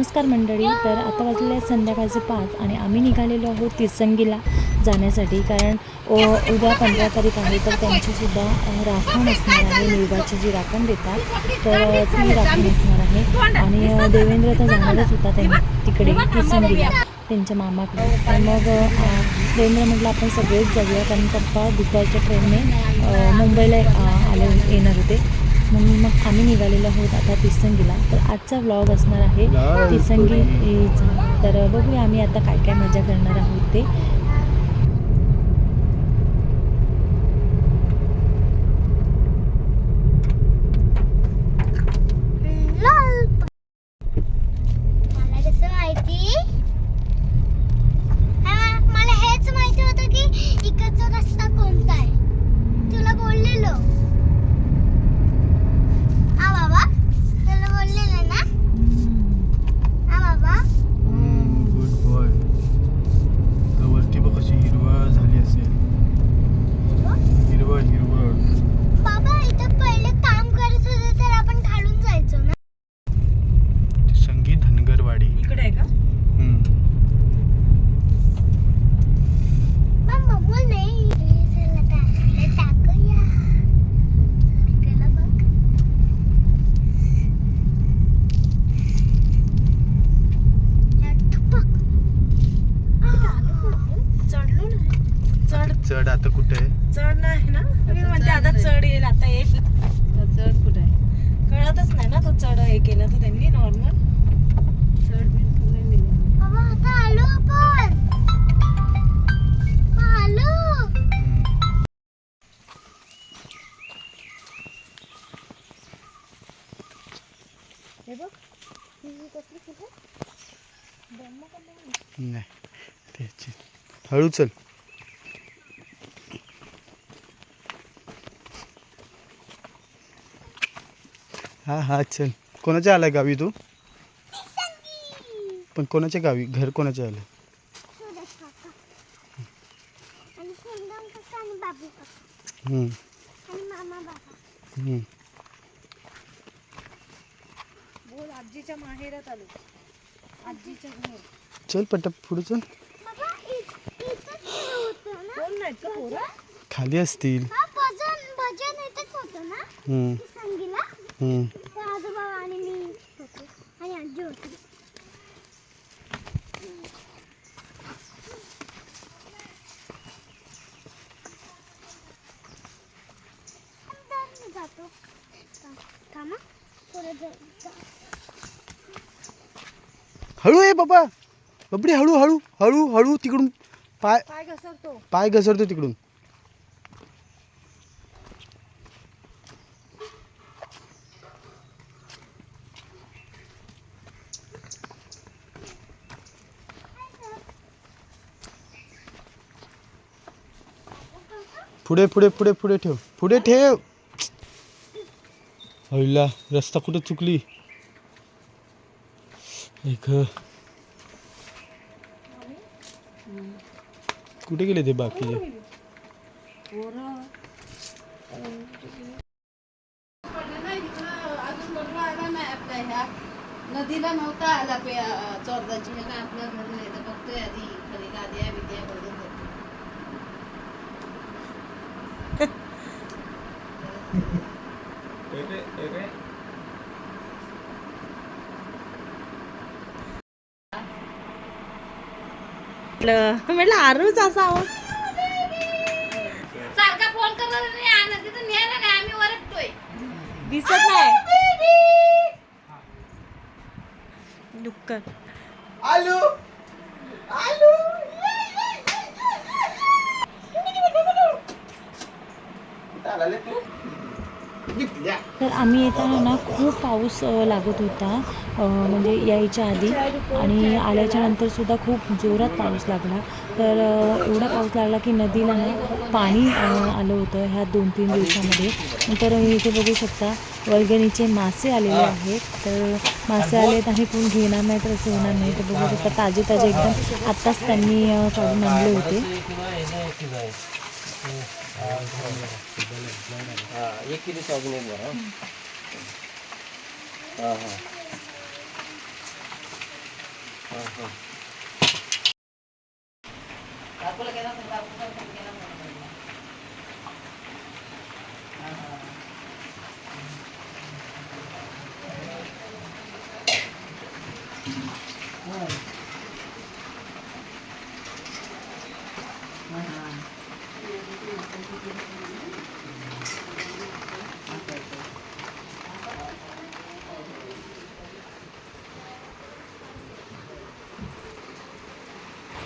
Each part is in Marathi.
नमस्कार मंडळी तर आता वाजलेले आहेत संध्याकाळचे पाच आणि आम्ही निघालेलो आहोत तिरसंगीला जाण्यासाठी कारण उद्या पंधरा तारीख आहे तर त्यांचीसुद्धा राखण असणार आहे निळगाची जी राखण देतात तर ती राखण असणार आहे. आणि देवेंद्र तर जाणारच होता त्यांनी तिकडे तिरसंगीला त्यांच्या मामाकडे. तर मग देवेंद्र म्हटलं आपण सगळेच जाऊया कारण पप्पा दुपारच्या ट्रेनने मुंबईला आले येणार होते. म्हणून मग आम्ही निघालेलो आहोत आता तिसंगीला. तर आजचा व्लॉग असणार आहे. तिसंगीचा तर बघूया आम्ही आता काय काय मजा करणार आहोत ते मला कसं माहिती हा, मला हेच माहिती होतं की इकडचा रस्ता कोणता आहे तुला बोललेलो हा बाबा तुला बोललेलं ना हा बाबा गुड बॉय तर वरती बघ कशी हिरवळ झाली असेल हिरवळ हिरवळ बाबा इथं पहिले काम करत होते तर आपण खालून जायचो ना संगीत धनगरवाडी इकडे आहे का हम्म. मम्मा बोल नाही चला टाकायला टाकूया केलं बघ या ठुपक. चढलो ना चढ आता कुठे आहे? चढ नाही ना? मी म्हणते आता चढ येईल आता येईल चढ कुठे आहे? कळतच नाही ना तो चढ हे केलं तर त्यांनी नॉर्मल चढ बाबा आता आलो आपण. हा, आलो. हम्म. बघ नाही त्याची. हळू चल. हा हा चल. कोणाच्या आलाय गावी तू? पण कोणाच्या गावी? घर कोणाच्या आलं? सुरेश काका आणि सुंदम काका आणि बाबू काका हम्म, आणि मामा बाबा हम्म. बोल आजीच्या माहेरात आलो. आजीच्या घर. चल पट पुढे चल. कोण नाहीत का पोरं? खाली असतील. भजन भजन इथंच होतं ना? हम्म, संगीला? हम्म. तर आजोबा आणि मी होतो आणि आजी होती अंदर मी जातो थांबा थोडं जा- जा- हळू आहे बाबा. बबडी हळू हळू हळू हळू तिकडून. पाय घसरतो. पाय घसरतो तिकडून. पुढे पुढे पुढे पुढे ठेव. पुढे ठेव. हळूला रस्ता कुठे चुकली? एक कुठे गेले ते बाकी? नदीला नव्हता आला पे चोरदाची. का आपलं घर नाही तर बघतोय आधी खरी गाद्या बिद्या बघत होतो म्हटलं आरूच असावं. सारखा फोन करत नाही आणत तिथं न्यायला नाही आम्ही वरटतोय. दिसत नाही. डुक्कर आलू? आम्ही येताना ना खूप पाऊस लागत होता म्हणजे यायच्या आधी. आणि आल्याच्या नंतरसुद्धा खूप जोरात पाऊस लागला. तर एवढा पाऊस लागला की नदीला ना पाणी आलं होतं ह्या दोन तीन दिवसामध्ये. तर इथे बघू शकता वर्गणीचे मासे आलेले आहेत. तर मासे आलेत आणि कोण घेणार नाही तर असं होणार नाही. तर बघू शकता ताजे ताजे एकदम आत्ताच त्यांनी काढून आणले होते. एक किलो सोयाबीन एक बरं हा हा बापूला केला तर बापूचा फोन केला म्हणून. हा, हा. होय. हा,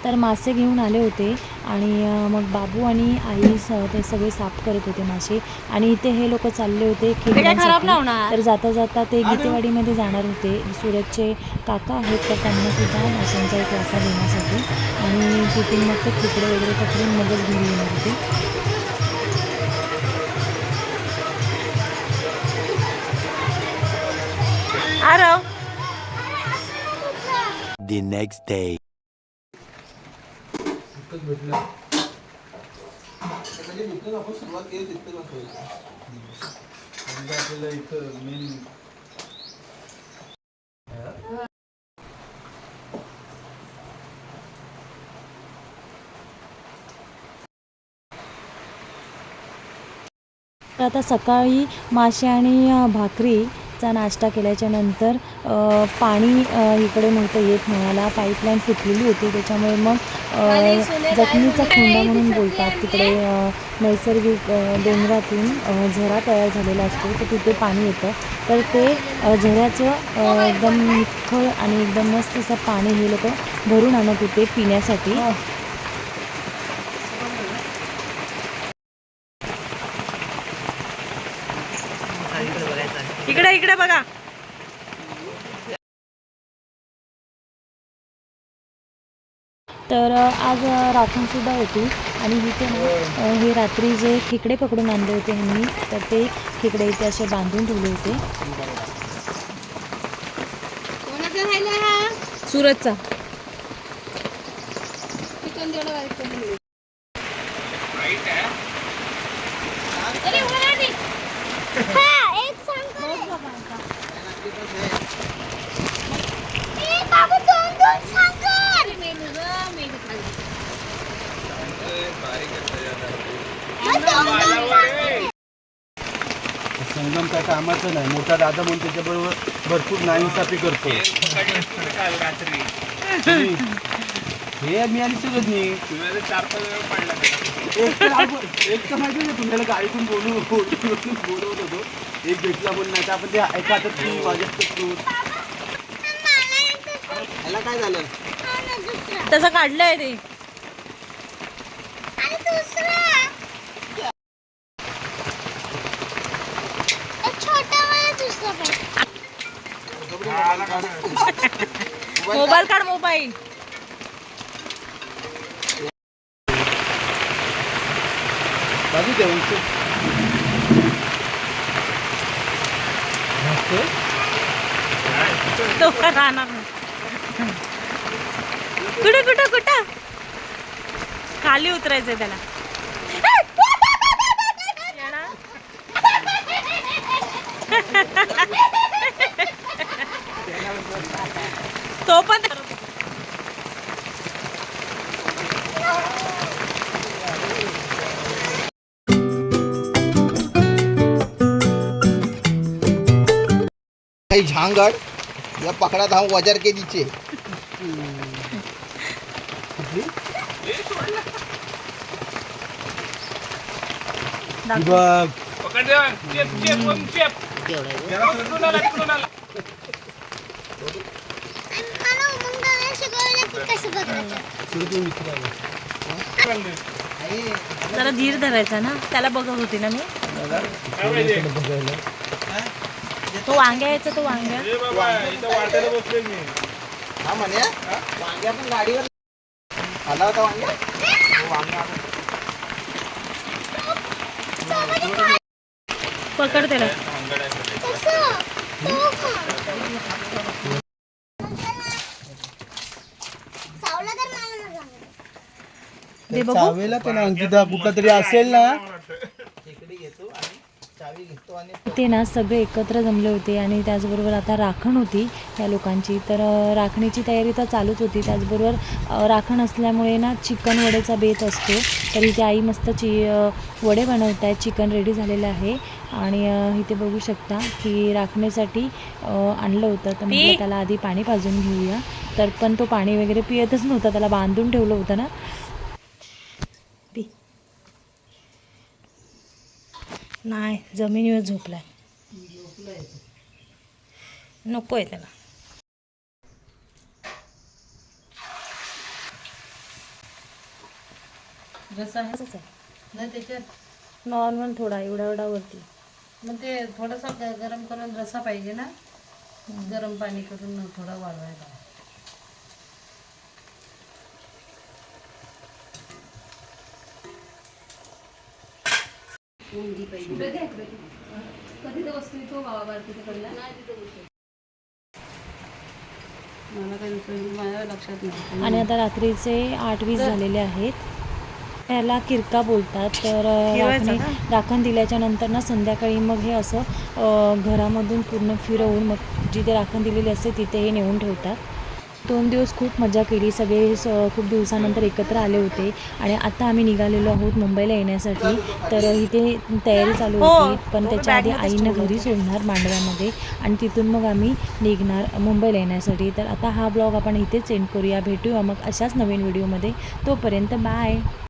तर मासे घेऊन आले होते आणि मग बाबू आणि आई स ते सगळे साफ करत होते मासे आणि इथे हे लोक चालले होते खेळण्यासाठी तर जाता जाता ते गीतेवाडीमध्ये जाणार होते. सूरजचे काका आहेत तर त्यांना सुद्धा माशांचा एक वाटा देण्यासाठी आणि तिथून मग ते खेकडे वगैरे पकडून मगच घरी येणार होते. The next day. इतकंच भेटलं. म्हणजे आपण सुरुवात केली तिथं म्हणजे आपल्याला इथं मेन आता सकाळी मासे आणि भाकरी भाकरीचा नाश्ता केल्याच्यानंतर अ, पाणी इकडे नव्हतं येत म्हणाला पाईपलाईन फुटलेली होती. त्याच्यामुळे मग जखमीचा खोंडा म्हणून बोलतात. तिकडे नैसर्गिक डोंगरातून झरा तयार झालेला असतो. तर तिथे पाणी येतं. तर ते झऱ्याचं एकदम निखळ आणि एकदम मस्त असं पाणी हे लोक भरून आणत होते पिण्यासाठी. तर आज राखणसुद्धा होती. आणि इथे ना हे रात्री जे खेकडे पकडून आणले होते ह्यांनी तर ते खेकडे इथे असे बांधून ठेवले होते. सुरतचा चिकन जेवढं व्हायचं हा एक सांग ए बाबू दोन दोन सांग मेनू ग मेनू खाली संगम काय कामाचं नाही. मोठा दादा म्हणून त्याच्याबरोबर भरपूर नाईन्साफी करतो. हे मी आणि सुरजनी एक तर आपण- एक तर माहिती आहे तुम्हाला गाडीतून बोलू बोलून बोलवत होतो. एक भेटला म्हणून नाही तर आपण ते ऐका तर तू तर तू याला काय झालं? तसं काढलंय ते आणि दुसरा एक छोटा वाला दुसरा पाहिजे मोबाईल काढ मोबाईल बाजू दे उंच. तो का राहणार. कुठं कुठं कुठं खाली उतरायचंय त्याला काही झांगड या पकड़ा था वजर के ही बघ विचारायला. जरा धीर धरायचा ना? त्याला बघत होती ना मी. तो वांग्या यायचा तो वांग्या हा म्हणे वांग्या पण गाडीवर आला होता वांग्या हो, वांगा आला. पकड त्याला कसं तो मग. चावला तर मला ना सांग दे बघू. चावेला ते ना अंकिता कुठला तरी असेल ना खेकडी घेतो आणि चावी निघतो आणि ते ना सगळे एकत्र जमले होते आणि त्याचबरोबर आता राखण होती त्या लोकांची. तर राखणीची तयारी तर चालूच होती. त्याचबरोबर राखण असल्यामुळे ना चिकन वडेचा बेत असतो. तर इथे आई मस्त चि वडे बनवत आहेत चिकन रेडी झालेलं आहे. आणि इथे बघू शकता की राखणीसाठी आणलं होतं. तर म्हटलं त्याला आधी पाणी पाजून घेऊया. तर पण तो पाणी वगैरे पियतच नव्हता. त्याला बांधून ठेवलं होतं ना. नाही जमिनीवर झोपलाय. नको आहे त्याला. रसा आहे. असंच आहे. नाही त्याच्यात नॉर्मल थोडा एवढा एवढावरती मग ते थोडासा ग- गरम करून रसा पाहिजे ना. गरम पाणी करून थोडा नाही आणि आता रात्रीचे आठ वीस झालेले आहेत. याला किरका बोलतात तर राखणी राखण दिल्याच्या नंतर ना संध्याकाळी मग हे असं घरामधून पूर्ण फिरवून मग जिथे राखण दिलेली असते तिथे हे नेऊन ठेवतात. दोन दिवस खूप मजा केली. सगळे स खूप दिवसानंतर एकत्र आले होते. आणि आता आम्ही निघालेलो आहोत मुंबईला येण्यासाठी. तर इथे तयारी चालू होती. पण त्याच्या आधी आईनं घरी सोडणार मांडव्यामध्ये. आणि तिथून मग आम्ही निघणार मुंबईला येण्यासाठी. तर आता हा ब्लॉग आपण इथेच सेंड करूया. भेटूया मग अशाच नवीन व्हिडिओमध्ये. तोपर्यंत बाय.